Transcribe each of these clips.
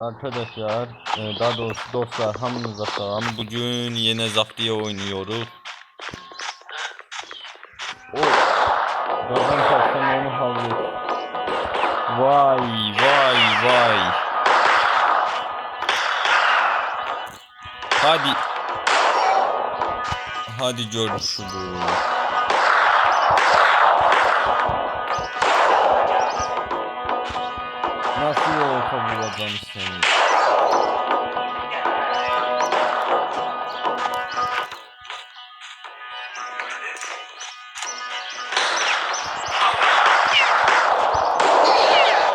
Arkadaşlar, e, daha doğrusu dostlar, hamınıza selam. Bugün yine Zaptiye oynuyoruz. O, Gazan kalsam onu hallet. Vay, vay, vay. Hadi. Hadi görüşürüz. Nasıl olta bulacağım seni?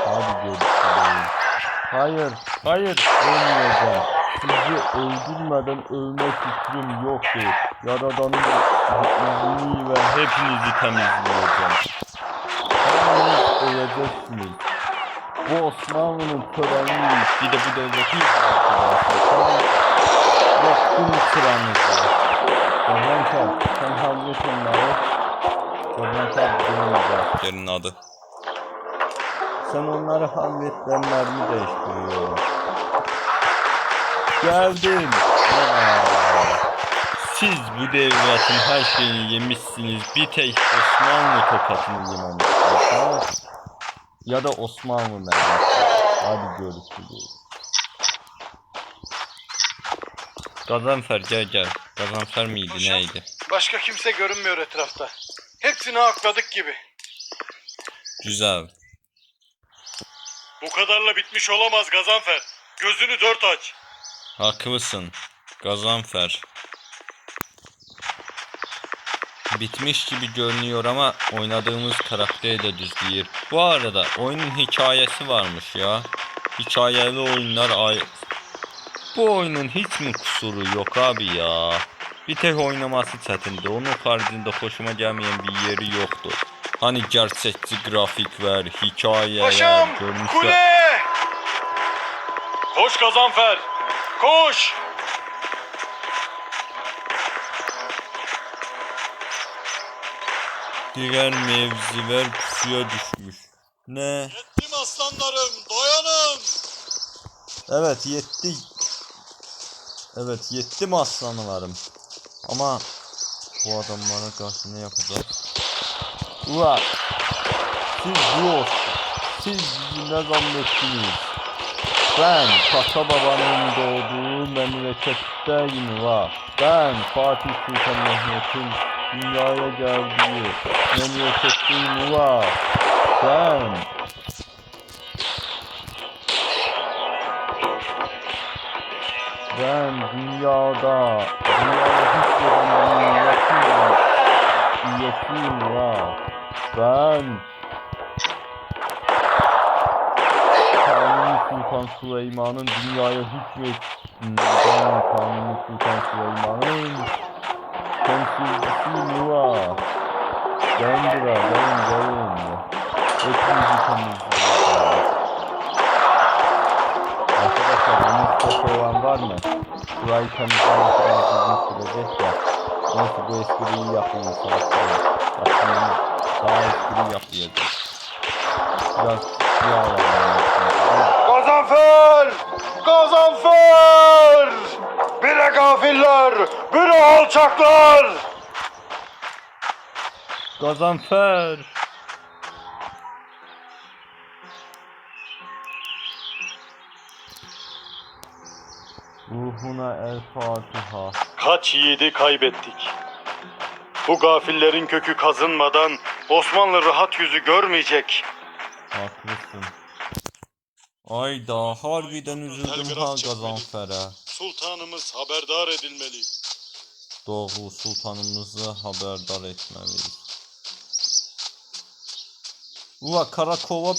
Hadi görüşürüz. Hayır, hayır, ölmeyeceğim. Sizi öldürmeden ölme fikrim yoktu. Yaradanın izini ve hepinizi temizleyeceğim. Hepiniz öleceksiniz. Bu Osmanlı'nın töreni bir de bu devleti arkadaşlar. Yaptım sıranızı. Gazankar sen hallet onları. Gazankar benim askerin adı. Sen onları hallet ben mermi değiştiriyorum. Geldim. Aa, Siz bu devletin her şeyini yemişsiniz. Bir tek Osmanlı tokatını yememişsiniz. Ya da Osmanlı mermisi. Hadi görüşürüz. Gazanfer gel gel. Gazanfer miydi Hocam. neydi? Başka kimse görünmüyor etrafta. Hepsini akladık gibi. Güzel. Bu kadarla bitmiş olamaz Gazanfer. Gözünü dört aç. Haklısın. Gazanfer. Bitmiş gibi görünüyor ama oynadığımız karakter de düz değil. Bu arada oyunun hikayesi varmış ya. Hikayeli oyunlar ay... Bu oyunun hiç mi kusuru yok abi ya? Bir tek oynaması çetindi. Onun haricinde hoşuma gelmeyen bir yeri yoktu. Hani gerçekçi grafik ver, hikayeler, Paşam görünüşler... kule! Koş Gazanfer. Koş. Diğer mevziler pusuya düşmüş. Ne? Yettim aslanlarım dayanın. Evet yetti. Evet yettim aslanlarım. Ama bu adamlara karşı ne yapacağız? Ulan siz yok. Siz ne zannettiniz? Ben Kaka babanın doğduğu memleketteyim var. Ben Fatih Sultan Mehmet'in dünyaya geldiği memleketteyim var. Ben Ben dünyada dünyaya hükmeden milletin üyesiyim ya. Ben Kanuni Sultan Süleyman'ın dünyaya hükmet ben Kanuni Sultan Süleyman'ın Ben bura ben ben. Hepinizi temizleyeceğim. Arkadaşlar foto olan var mı? Burayı temizlemesi lazım sürecek ya. Neyse bu espriyi yapayım çalışıyorum. Aslında daha espri yapmayacağım. Biraz siyah alalım. Gafiller! Bire alçaklar! Gazanfer! Ruhuna el Fatiha. Kaç yiğidi kaybettik. Bu gafillerin kökü kazınmadan Osmanlı rahat yüzü görmeyecek. Haklısın. Ayda harbiden üzüldüm ha Gazanfer'e. Sultanımız haberdar edilmeli. Doğru sultanımızı haberdar etmeliyiz. Ula karakova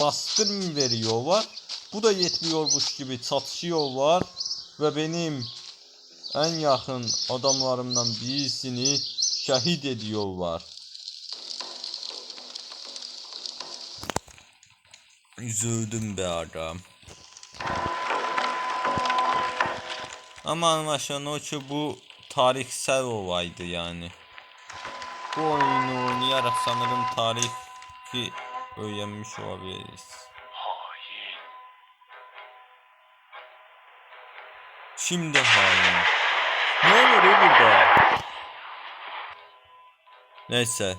baskın mı veriyorlar? Bu da yetmiyormuş gibi çatışıyorlar. Ve benim en yakın adamlarımdan birisini şehit ediyorlar. Üzüldüm be adam. Ama o ki bu tarihsel olaydı yani. Bu oyunu oynayarak sanırım tarihi öğrenmiş olabiliriz. Şimdi hain. Ne oluyor burada? Neyse